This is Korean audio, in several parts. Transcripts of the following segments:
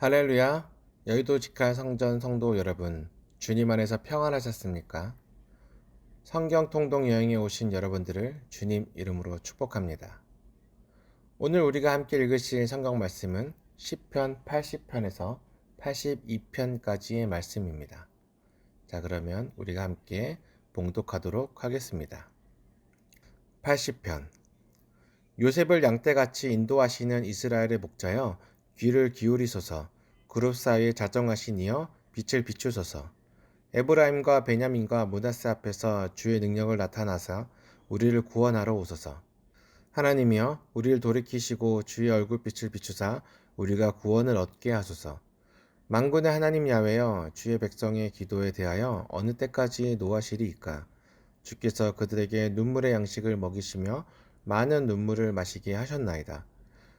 할렐루야! 여의도 직할 성전 성도 여러분, 주님 안에서 평안하셨습니까? 성경 통독 여행에 오신 여러분들을 주님 이름으로 축복합니다. 오늘 우리가 함께 읽으실 성경 말씀은 10편 80편에서 82편까지의 말씀입니다. 자, 그러면 우리가 함께 봉독하도록 하겠습니다. 80편 요셉을 양떼같이 인도하시는 이스라엘의 목자여 귀를 기울이소서 그룹 사이에 자정하신 이여 빛을 비추소서 에브라임과 베냐민과 문하세 앞에서 주의 능력을 나타나사 우리를 구원하러 오소서. 하나님이여 우리를 돌이키시고 주의 얼굴빛을 비추사 우리가 구원을 얻게 하소서. 만군의 하나님 야외여 주의 백성의 기도에 대하여 어느 때까지 노하시리이까? 주께서 그들에게 눈물의 양식을 먹이시며 많은 눈물을 마시게 하셨나이다.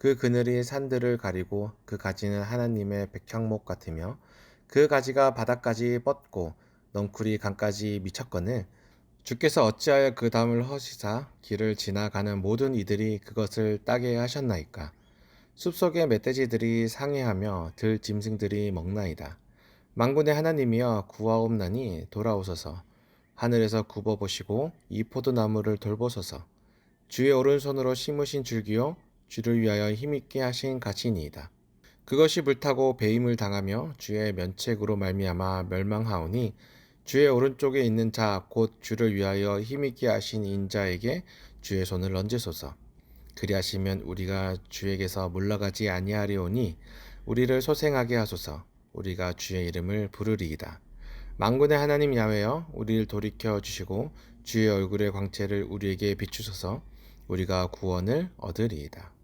그 그늘이 산들을 가리고 그 가지는 하나님의 백향목 같으며 그 가지가 바닥까지 뻗고 넝쿨이 강까지 미쳤거늘 주께서 어찌하여 그 담을 허시사 길을 지나가는 모든 이들이 그것을 따게 하셨나이까? 숲속의 멧돼지들이 상해하며 들 짐승들이 먹나이다. 만군의 하나님이여 구하옵나니 돌아오소서. 하늘에서 굽어 보시고 이 포도나무를 돌보소서. 주의 오른손으로 심으신 줄기요 주를 위하여 힘있게 하신 가시니이다. 그것이 불타고 배임을 당하며 주의 면책으로 말미암아 멸망하오니 주의 오른쪽에 있는 자 곧 주를 위하여 힘있게 하신 인자에게 주의 손을 얹으소서. 그리하시면 우리가 주에게서 물러가지 아니하리오니 우리를 소생하게 하소서. 우리가 주의 이름을 부르리이다. 망군의 하나님 야외여 우리를 돌이켜 주시고 주의 얼굴의 광채를 우리에게 비추소서. 우리가 구원을 얻으리이다.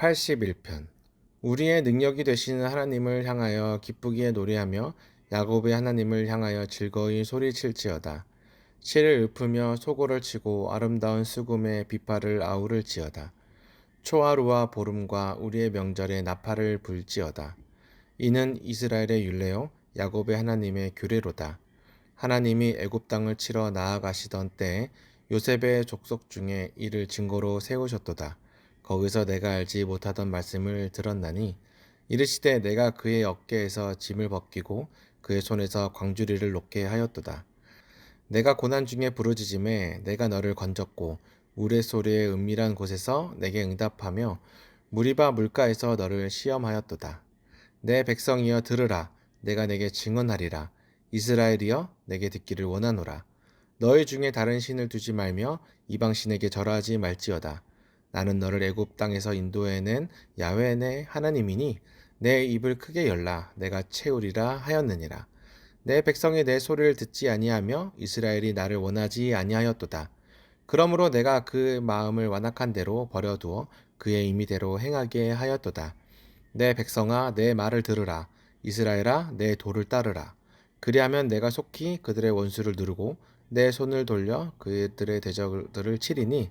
81편 우리의 능력이 되시는 하나님을 향하여 기쁘게 노래하며 야곱의 하나님을 향하여 즐거이 소리칠지어다. 실을 읊으며 소고를 치고 아름다운 수금의 비파를 아우를지어다. 초하루와 보름과 우리의 명절에 나팔을 불지어다. 이는 이스라엘의 율례요 야곱의 하나님의 규례로다. 하나님이 애굽 땅을 치러 나아가시던 때에 요셉의 족속 중에 이를 증거로 세우셨도다. 거기서 내가 알지 못하던 말씀을 들었나니 이르시되 내가 그의 어깨에서 짐을 벗기고 그의 손에서 광주리를 놓게 하였도다. 내가 고난 중에 부르짖음에 내가 너를 건졌고 우레소리의 은밀한 곳에서 내게 응답하며 무리바 물가에서 너를 시험하였도다. 내 백성이여 들으라 내가 내게 증언하리라 이스라엘이여 내게 듣기를 원하노라 너희 중에 다른 신을 두지 말며 이방 신에게 절하지 말지어다 나는 너를 애굽 땅에서 인도해낸 야훼 내 하나님이니 내 입을 크게 열라. 내가 채우리라 하였느니라. 내 백성이 내 소리를 듣지 아니하며 이스라엘이 나를 원하지 아니하였도다. 그러므로 내가 그 마음을 완악한 대로 버려두어 그의 임의대로 행하게 하였도다. 내 백성아 내 말을 들으라. 이스라엘아 내 도를 따르라. 그리하면 내가 속히 그들의 원수를 누르고 내 손을 돌려 그들의 대적들을 치리니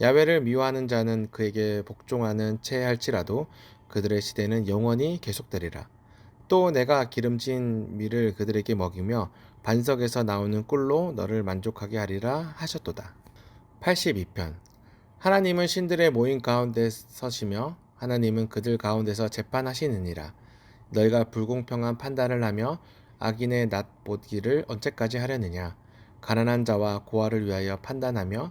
야외를 미워하는 자는 그에게 복종하는 채 할지라도 그들의 시대는 영원히 계속되리라. 또 내가 기름진 밀을 그들에게 먹이며 반석에서 나오는 꿀로 너를 만족하게 하리라 하셨도다. 82편 하나님은 신들의 모임 가운데 서시며 하나님은 그들 가운데서 재판하시느니라. 너희가 불공평한 판단을 하며 악인의 낫보기를 언제까지 하려느냐? 가난한 자와 고아를 위하여 판단하며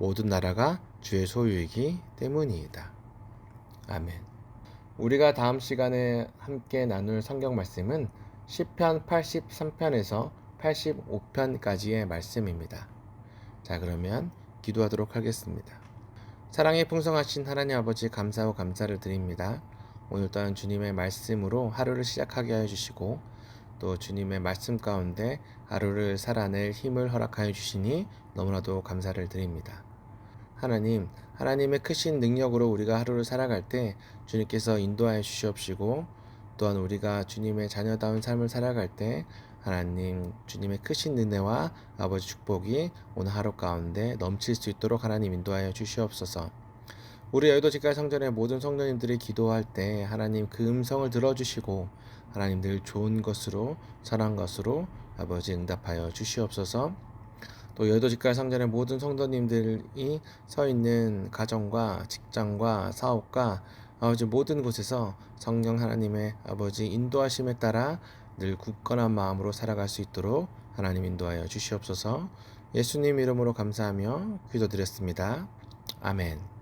모든 나라가 주의 소유이기 때문이다. 아멘. 우리가 다음 시간에 함께 나눌 성경 말씀은 10편 83편에서 85편까지의 말씀입니다. 자, 그러면 기도하도록 하겠습니다. 사랑의 풍성하신 하나님 아버지 감사하고 감사를 드립니다. 오늘 또한 주님의 말씀으로 하루를 시작하게 하여 주시고 또 주님의 말씀 가운데 하루를 살아낼 힘을 허락하여 주시니 너무나도 감사를 드립니다. 하나님, 하나님의 크신 능력으로 우리가 하루를 살아갈 때 주님께서 인도하여 주시옵시고 또한 우리가 주님의 자녀다운 삶을 살아갈 때 하나님 주님의 크신 은혜와 아버지 축복이 오늘 하루 가운데 넘칠 수 있도록 하나님 인도하여 주시옵소서. 우리 여의도 직갈 성전의 모든 성도님들이 기도할 때 하나님 그 음성을 들어주시고 하나님 늘 좋은 것으로 선한 것으로 아버지 응답하여 주시옵소서. 또 여의도 직갈 성전의 모든 성도님들이 서 있는 가정과 직장과 사업과 아버지 모든 곳에서 성령 하나님의 아버지 인도하심에 따라 늘 굳건한 마음으로 살아갈 수 있도록 하나님 인도하여 주시옵소서. 예수님 이름으로 감사하며 기도드렸습니다. 아멘.